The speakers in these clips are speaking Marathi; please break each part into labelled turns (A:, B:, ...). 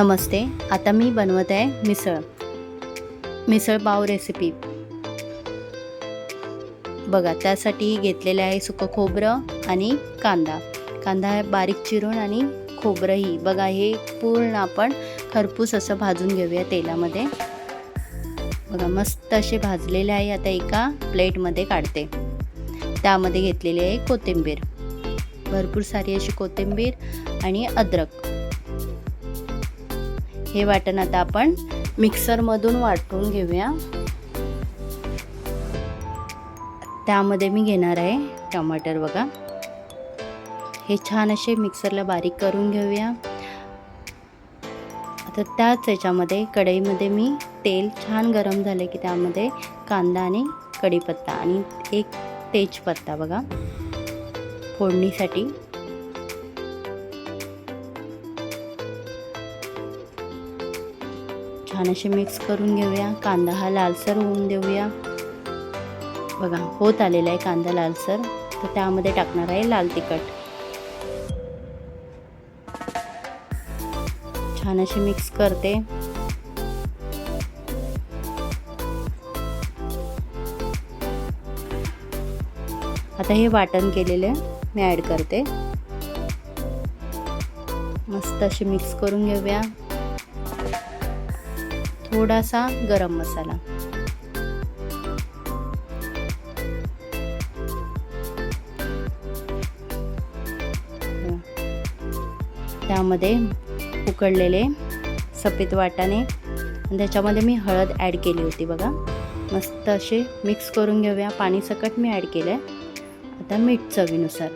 A: नमस्ते आता मी बनवत आहे मिसळ. मिसळ पाव रेसिपी बघा त्यासाठी घेतलेलं आहे सुकं खोबरं आणि कांदा. कांदा आहे बारीक चिरून आणि खोबरंही. बघा हे पूर्ण आपण खरपूस असं भाजून घेऊया तेलामध्ये. बघा मस्त असे भाजलेले आहे आता एका प्लेटमध्ये काढते. त्यामध्ये घेतलेली आहे कोथिंबीर. भरपूर सारी अशी कोथिंबीर आणि अद्रक. हे वाटण आता आपण मिक्सरमधून वाटून घेऊया. त्यामध्ये मी घेणार आहे टमाटर बघा. हे छान असे मिक्सरला बारीक करून घेऊया. आता त्याच याच्यामध्ये कढईमध्ये मी तेल छान गरम झाले की त्यामध्ये कांदा आणि कढीपत्ता आणि एक तेजपत्ता बघा. फोडणीसाठी. छान असे मिक्स करून घेऊया. कांदा हा लालसर होऊन देऊया. बघा होत आलेला आहे कांदा लालसर. तर त्यामध्ये टाकणार आहे लाल तिखट. छान असे मिक्स करते. आता हे वाटण केलेले मी ॲड करते. मस्त असे मिक्स करून घेऊया. थोडासा गरम मसाला. त्यामध्ये उकडलेले सफेद वाटाणे आणि त्याच्यामध्ये मी हळद ॲड केली होती बघा. मस्त असे मिक्स करून घेऊया. पाणी सकट मी ॲड केलं आहे आता मीठ चवीनुसार.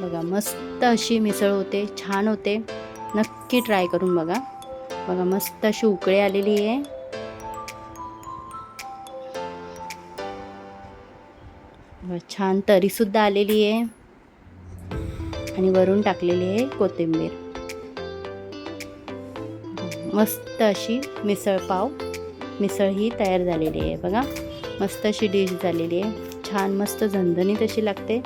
A: बघा मस्त अशी मिसळ होते छान होते. नक्की ट्राय करून बघा. बघा मस्त अशी उकळी आलेली आहे. छान तरीसुद्धा आलेली आहे. आणि वरून टाकलेली आहे कोथिंबीर. मस्त अशी मिसळ पाव मिसळ ही तयार झालेली आहे. बघा मस्त अशी डिश झालेली आहे. छान मस्त झणझणीत अशी लागते.